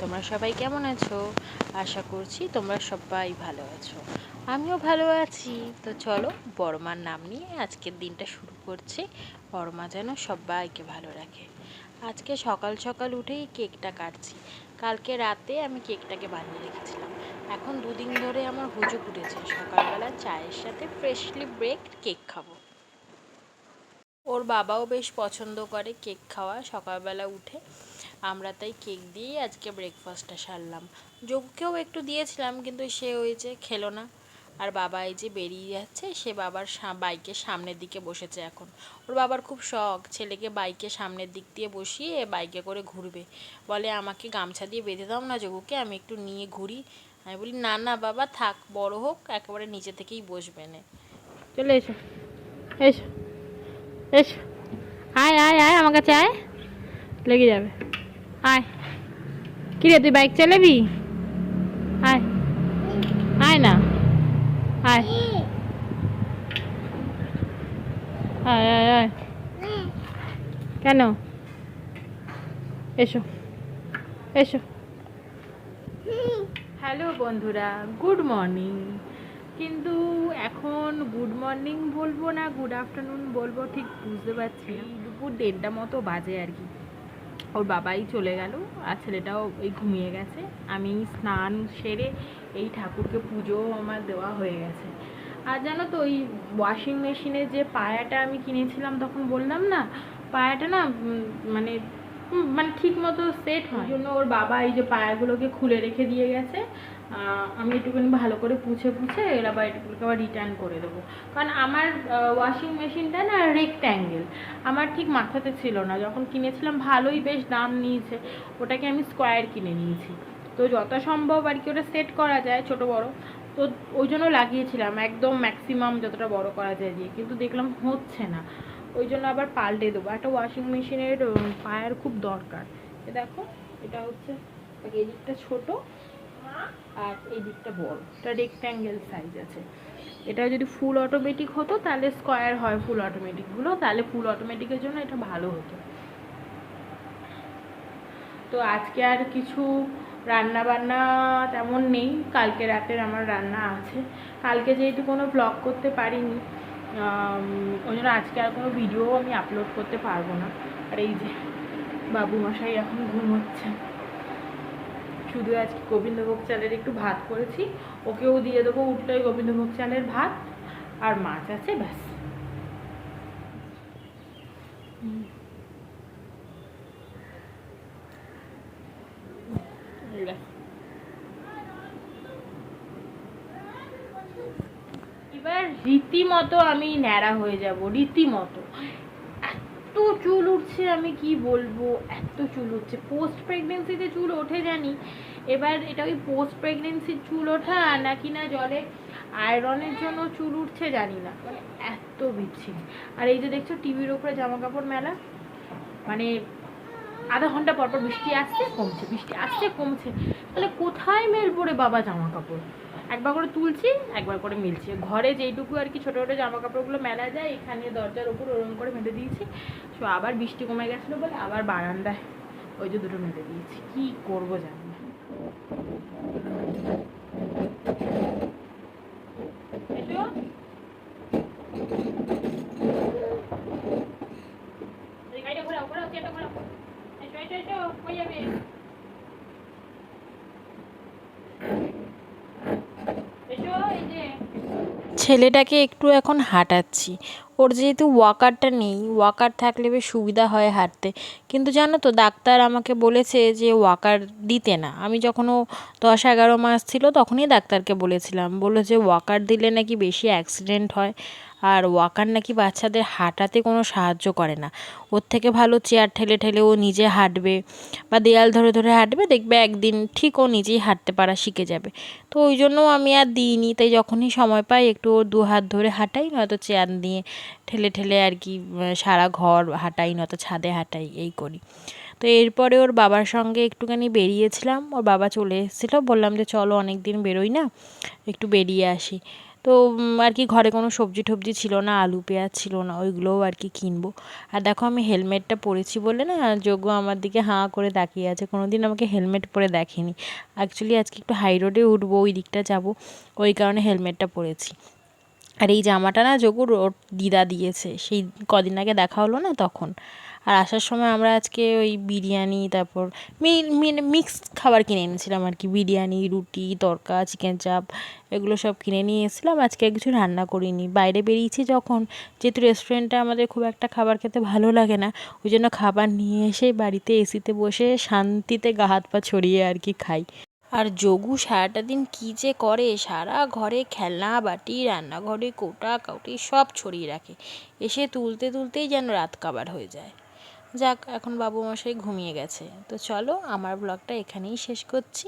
তোমরা সবাই কেমন আছো? আশা করছি তোমরা সবাই ভালো আছো। আমিও ভালো আছি। তো চলো বড়মার নাম নিয়ে আজকের দিনটা শুরু করছি। বড়মা যেন সবাইকে ভালো রাখে। আজকে সকাল সকাল উঠেই কেকটা কাটছি। কালকে রাতে আমি কেকটাকে বানিয়ে রেখেছিলাম। এখন দুদিন ধরে আমার হুজুক উঠেছে। সকালবেলা চায়ের সাথে ফ্রেশলি ব্রেক কেক খাব। ওর বাবাও বেশ পছন্দ করে কেক খাওয়া। সকালবেলা উঠে আমরা তাই কেক দিয়েই আজকে ব্রেকফাস্টটা সারলাম। যোগকেও একটু দিয়েছিলাম, কিন্তু সে হয়েছে খেলো না। আর বাবা এই যে বেরিয়ে যাচ্ছে, সে বাবার বাইকের সামনের দিকে বসেছে এখন। ওর বাবার খুব শখ, ছেলেকে বাইকের সামনের দিক দিয়ে বসিয়ে বাইকে করে ঘুরবে। বলে, আমাকে গামছা দিয়ে বেঁধে দাও না যোগুকে আমি একটু নিয়ে ঘুরি। আমি বলি, না না বাবা, থাক, বড় হোক, একেবারে নিচে থেকেই বসবে না। চলে এসো এসো এসো। আয় আয় আয়, আমার কাছে আয়। লেগে যাবে। আয়। কি রে তুই বাইক চালাবি? আয়। আয় না। আয় আয় আয় আয় কেন এসো এসো হ্যালো বন্ধুরা। গুড মর্নিং কিন্তু এখন গুড মর্নিং বলব না গুড আফটারনুন বলব, ঠিক বুঝতে পারছি না। দুপুর দেড়টা মতো বাজে আর কি। ওর বাবাই চলে গেল আর ছেলেটাও এই ঘুমিয়ে গেছে। আমি স্নান সেরে এই ঠাকুরকে পুজো আমার দেওয়া হয়ে গেছে। আর জানো তো, ওই ওয়াশিং মেশিনে যে পায়াটা আমি কিনেছিলাম তখন বললাম না, পায়াটা না মানে মানে ঠিক মতো সেট হয়। জন্য ওর বাবা এই যে পায়াগুলোকে খুলে রেখে দিয়ে গেছে। আমি একটুখানি ভালো করে পুছে পুছে এর আবার এটুকুকে আবার রিটার্ন করে দেবো। কারণ আমার ওয়াশিং মেশিনটা না রেক্ট্যাঙ্গেল আমার ঠিক মাথাতে ছিল না। যখন কিনেছিলাম ভালোই বেশ দাম নিয়েছে। ওটাকে আমি স্কোয়ার কিনে নিয়েছি। তো যথাসম্ভব আর কি ওটা সেট করা যায় ছোট বড়। তো ওই জন্য লাগিয়েছিলাম, একদম ম্যাক্সিমাম যতটা বড় করা যায় দিয়ে। কিন্তু দেখলাম হচ্ছে না। ওই জন্য আবার পাল্টে দেবো। একটা ওয়াশিং মেশিনের পায়ার খুব দরকার। দেখো, এটা হচ্ছে এই দিকটা ছোট আর এই দিকটা বড়। এটা রেক্ট্যাঙ্গেল সাইজ আছে। এটা যদি ফুল অটোমেটিক হতো, তাহলে স্কোয়ার হয় ফুল অটোমেটিকগুলো তাহলে ফুল অটোমেটিকের জন্য এটা ভালো হতো। তো আজকে আর কিছু রান্না বান্না তেমন নেই, কালকে রাতের আমার রান্না আছে। কালকে যেহেতু কোনো ব্লগ করতে পারিনি ওই জন্য আজকে আর কোনো ভিডিও আমি আপলোড করতে পারব না। আর এই যে বাবু মশাই এখন ঘুম হচ্ছে শুধু আজকে গোবিন্দভোগ চালের একটু ভাত করেছি, ওকেও দিয়ে দেবো উঠলোই গোবিন্দভোগ চালের ভাত, আর মাছ আছে ব্যাস। হুম। এই দেখো। এবার রীতিমতো আমি ন্যাড়া হয়ে যাব, রীতিমতো। এত চুল উঠছে, আমি কি বলব? এত চুল উঠছে। পোস্ট প্রেগনেন্সিতে চুল ওঠে জানি। এবার এটা ওই পোস্ট প্রেগনেন্সির চুল ওঠা নাকি না জলে আয়রনের জন্য চুল উঠছে জানি না। মানে এত বিচ্ছিরি। আর এই যে দেখছ টিভির ওপরে জামা কাপড় মেলা? মানে আধা ঘণ্টা পরপর পর বৃষ্টি আসছে, কমছে, বৃষ্টি আসছে, কমছে। তাহলে কোথায় মেলবো রে বাবা জামা কাপড় একবার করে তুলছি, একবার করে মিলছি। ঘরে যেইটুকু আর কি ছোটো ছোটো জামা কাপড়গুলো মেলা যায়, এখানে দরজার উপর ওরম করে মেলে দিয়েছি। সো আবার বৃষ্টি কমে গেছিল বলে আবার বারান্দায় ওই যে দুটো মেলে দিয়েছি। কী করব জানি না এসো। এই গাড়িটা ঘোরাও, ঘোরাও, চেয়ারটা ঘোরাও। এসো, এসো, এসো, কই যাবে? এসো, এই যে। ছেলেটাকে একটু এখন হাঁটাচ্ছি। ওর যেহেতু ওয়াকারটা নেই ওয়াকার থাকলে বেশ সুবিধা হয় হাঁটতে। কিন্তু জানো তো, ডাক্তার আমাকে বলেছে যে ওয়াকার দিতে না। আমি যখন ও দশ এগারো মাস ছিল, তখনই ডাক্তারকে বলেছিলাম। বলে যে ওয়াকার দিলে নাকি বেশি অ্যাক্সিডেন্ট হয়। আর ওয়াকার নাকি বাচ্চাদের হাঁটাতে কোনো সাহায্য করে না। ওর থেকে ভালো চেয়ার ঠেলে ঠেলে ও নিজে হাঁটবে বা দেয়াল ধরে ধরে হাঁটবে, দেখবে একদিন ঠিক ও নিজেই হাঁটতে পারা শিখে যাবে। তো ওই জন্য আমি আর দিইনি, তাই যখনই সময় পাই একটু ওর দু হাত ধরে হাঁটাই, নয়তো চেয়ার দিয়ে ঠেলে ঠেলে আর কি সারা ঘর হাঁটাই, নয়তো ছাদে হাঁটাই, এই করি। তো এরপরে ওর বাবার সঙ্গে একটুখানি বেরিয়েছিলাম, ওর বাবা চলে এসেছিল, বললাম যে চলো অনেক দিন বেরোই না, একটু বেরিয়ে আসি। তো আর কি ঘরে কোনো সবজি টবজি ছিল না, আলু, পেঁয়াজ ছিল না, ওইগুলোও আর কি কিনবো। আর দেখো আমি হেলমেটটা পরেছি বলে না, যোগ্য আমার দিকে হাঁ করে তাকিয়ে আছে। কোনো দিন আমাকে হেলমেট পরে দেখেনি। অ্যাকচুয়ালি আজকে একটু হাই রোডে উঠবো, ওই দিকটা যাব, ওই কারণে হেলমেটটা পরেছি। আর এই জামাটা না যোগুর ওর দিদা দিয়েছে, সেই কদিন আগে দেখা হলো না তখন। আর আসার সময় আমরা আজকে ওই বিরিয়ানি, তারপর মিক্স খাবার কিনে এনেছিলাম আর কি। বিরিয়ানি, রুটি, তরকা চিকেন চাপ এগুলো সব কিনে নিয়ে এসেছিলাম। আজকে কিছু রান্না করিনি। বাইরে বেরিয়েছি যখন, যেহেতু রেস্টুরেন্টে আমাদের খুব একটা খাবার খেতে ভালো লাগে না, ওই জন্য খাবার নিয়ে এসে বাড়িতে এসিতে বসে শান্তিতে গা হাত পা ছড়িয়ে আর কি খাই। আর যোগু সারাটা দিন কী যে করে, সারা ঘরে খেলনা, বাটি, রান্নাঘরে কোটা, কাউটি সব ছড়িয়ে রাখে। এসে তুলতে তুলতেই যেন রাত কাবার হয়ে যায়। যাক এখন বাবু মশাই ঘুমিয়ে গেছে। তো চলো আমার ব্লগটা এখানেই শেষ করছি।